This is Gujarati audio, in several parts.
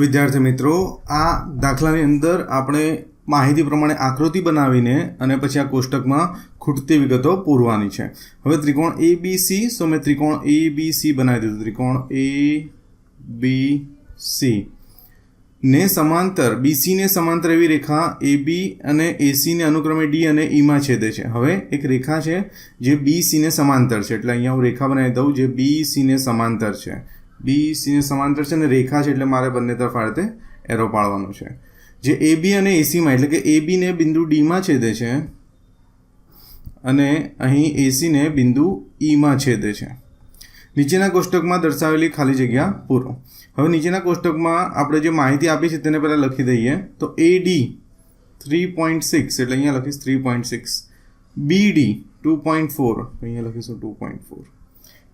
વિદ્યાર્થી મિત્રો, આ દાખલાની અંદર આપણે માહિતી પ્રમાણે આકૃતિ બનાવીને અને પછી આ કોષ્ટકમાં ખૂટતી વિગતો પૂરવાની છે. હવે ત્રિકોણ એ બી સી સો મેં ત્રિકોણ એ બી સી બનાવી દીધું. ત્રિકોણ એ બી સી ને સમાંતર બીસીને સમાંતર એવી રેખા AB અને એસીને અનુક્રમે ડી અને ઈમાં છેદે છે. હવે એક રેખા છે જે બી સીને સમાંતર છે. એટલે અહીંયા હું રેખા બનાવી દઉં જે બી સીને સમાંતર છે. BC સીને સમાંતર છે અને રેખા છે એટલે મારે બંને તરફ આ રીતે એરો પાડવાનો છે. જે AB અને એસીમાં એટલે કે એ બીને બિંદુ ડીમાં છેદે છે અને અહીં એસીને બિંદુ ઈમાં છેદે છે. નીચેના કોષ્ટકમાં દર્શાવેલી ખાલી જગ્યા પૂરો. હવે નીચેના કોષ્ટકમાં આપણે જે માહિતી આપી છે તેને પહેલાં લખી દઈએ. તો A D three point six એટલે અહીંયા લખીશ three point six B D two point four અહીંયા લખીશું two point four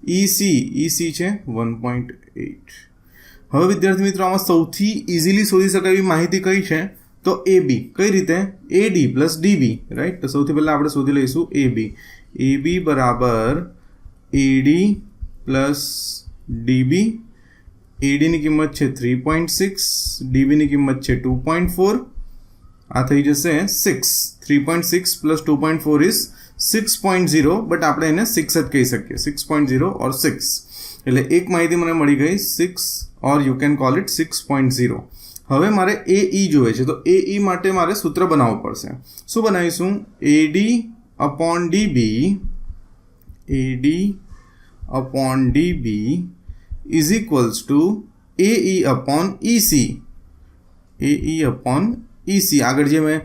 EC EC છે વન પોઈન્ટ એટ હવે વિદ્યાર્થી મિત્રો, આમાં સૌથી ઇઝીલી શોધી શકાય એવી માહિતી કઈ છે? તો એ બી કઈ રીતે? A D plus DB right તો સૌથી પહેલાં આપણે શોધી લઈશું એ બી એ બી બરાબર એડી પ્લસ ડીબી એડીની કિંમત છે થ્રી પોઈન્ટ સિક્સ ડીબીની કિંમત છે ટુ પોઈન્ટ ફોર આ થઈ જશે six three point six plus two point four is six point zero but આપણે એને સિક્સ જ કહી શકીએ. Six point zero or six એટલે એક માહિતી મને મળી ગઈ six or you can call it six point zero હવે મારે એ ઈ જોઈએ છે, તો એ ઈ માટે મારે સૂત્ર બનાવવું પડશે. શું બનાવીશું? AD upon DB AD upon equals to A E upon EC A E upon EC આગળ જે મેં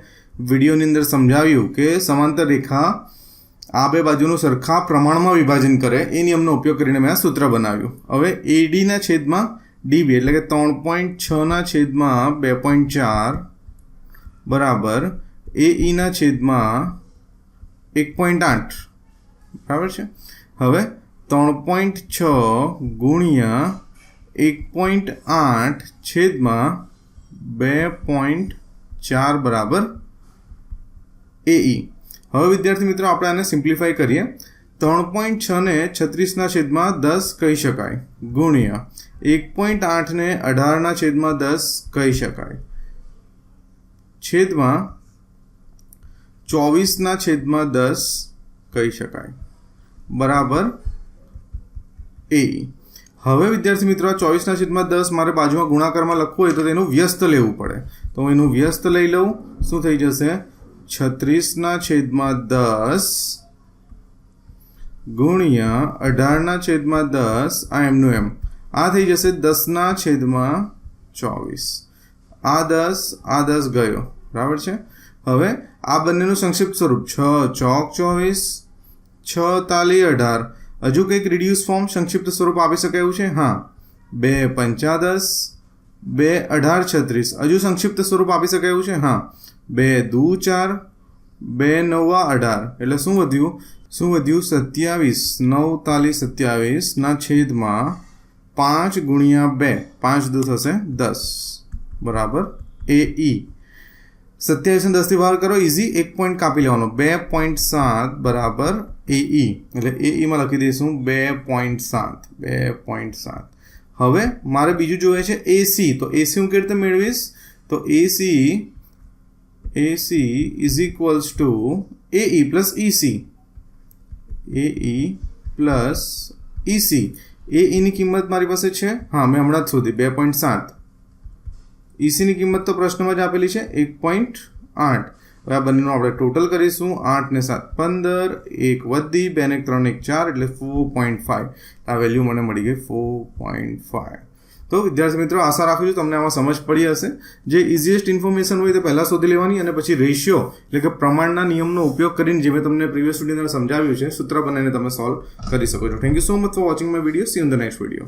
વિડીયોની અંદર સમજાવ્યું કે સમાંતર રેખા આ બે બાજુનું સરખા પ્રમાણમાં વિભાજન કરે, એ નિયમનો ઉપયોગ કરીને મેં આ સૂત્ર બનાવ્યું. હવે એડીના છેદમાં ડીબી એટલે કે ત્રણ પોઈન્ટ છના છેદમાં બે પોઈન્ટ ચાર બરાબર એઈના છેદમાં એક પોઈન્ટ આઠ. બરાબર છે? હવે ત્રણ પોઈન્ટ છ ગુણ્યા એક પોઈન્ટ આઠ છેદમાં બે પોઈન્ટ ચાર બરાબર એઈ હવે વિદ્યાર્થી મિત્રો આપણે આને સિમ્પ્લિફાઈ કરીએ. ત્રણ પોઈન્ટ છને છત્રીસના છેદમાં દસ કહી શકાય. ગુણ્યા એક પોઈન્ટ આઠને અઢારના છેદમાં દસ કહી શકાય. છેદમાં ચોવીસના છેદમાં દસ કહી શકાય. બરાબર? એ. હવે વિદ્યાર્થી મિત્રો ચોવીસના છેદમાં દસ મારે બાજુમાં ગુણાકારમાં લખવું હોય તો તેનું વ્યસ્ત લેવું પડે. તો હું એનું વ્યસ્ત લઈ લઉં. શું થઈ જશે? છત્રીસના છેદમાં દસ ગુણ્યા અઢારના છેદમાં દસ, આ એમનું એમ. આ થઈ જશે દસના છેદમાં ચોવીસ. આ દસ આ દસ ગયો. બરાબર છે? હવે આ બંનેનું સંક્ષિપ્ત સ્વરૂપ. છ, ચોક ચોવીસ, છ, તાલી અઢાર. હજુ કંઈક રિડ્યુસ ફોર્મ સંક્ષિપ્ત સ્વરૂપ આપી શકાય એવું છે? હા. બે, પંચાદસ, બે, અઢાર, છત્રીસ. હજુ સંક્ષિપ્ત સ્વરૂપ આપી શકાય એવું છે? હા. બે દુ ચાર, બે નવા અઢાર. એટલે શું વધ્યું? શું વધ્યું? સત્યાવીસ. નવ તાલીસ સત્યાવીસના છેદમાં પાંચ ગુણ્યા બે. પાંચ દુ થશે દસ. બરાબર? એ ઈ. સત્યાવીસ દસથી વાર કરો ઇઝી એક પોઈન્ટ કાપી લેવાનો. બે પોઈન્ટ સાત બરાબર એ ઈ. એટલે એ ઈમાં લખી દઈશું બે પોઈન્ટ સાત. બે પોઈન્ટ સાત. હવે મારે બીજું જોઈએ છે એસી તો એસી હું કેવી રીતે મેળવીશ? તો AC AC is equals to A E plus AE plus EC એ કિંમત મારી પાસે છે? હા, મેં હમણાં જ શોધી. બે પોઈન્ટ સાત. ઈસીની કિંમત તો પ્રશ્નમાં જ આપેલી છે. એક પોઈન્ટ આઠ. હવે આ બંનેનું આપણે ટોટલ કરીશું. આઠ ને સાત પંદર. એક વધી. બે ને ત્રણ એક, ચાર. એટલે ફોર પોઈન્ટ ફાઇવ આ વેલ્યુ મને મળી ગઈ ફોર પોઈન્ટ ફાઇવ તો વિદ્યાર્થી મિત્રો, આશા રાખું છું તમને આમાં સમજ પડી હશે. જે ઇઝીએસ્ટ ઇન્ફોર્મેશન હોય તે પહેલાં શોધી લેવાની અને પછી રેશિયો એટલે કે પ્રમાણના નિયમનો ઉપયોગ કરીને જે મેં તમને પ્રીવિયસ અંદર સમજાવ્યું છે, સૂત્ર બનાવીને તમે સોલ્વ કરી શકો છો. Thank you so much for watching my video see in the next video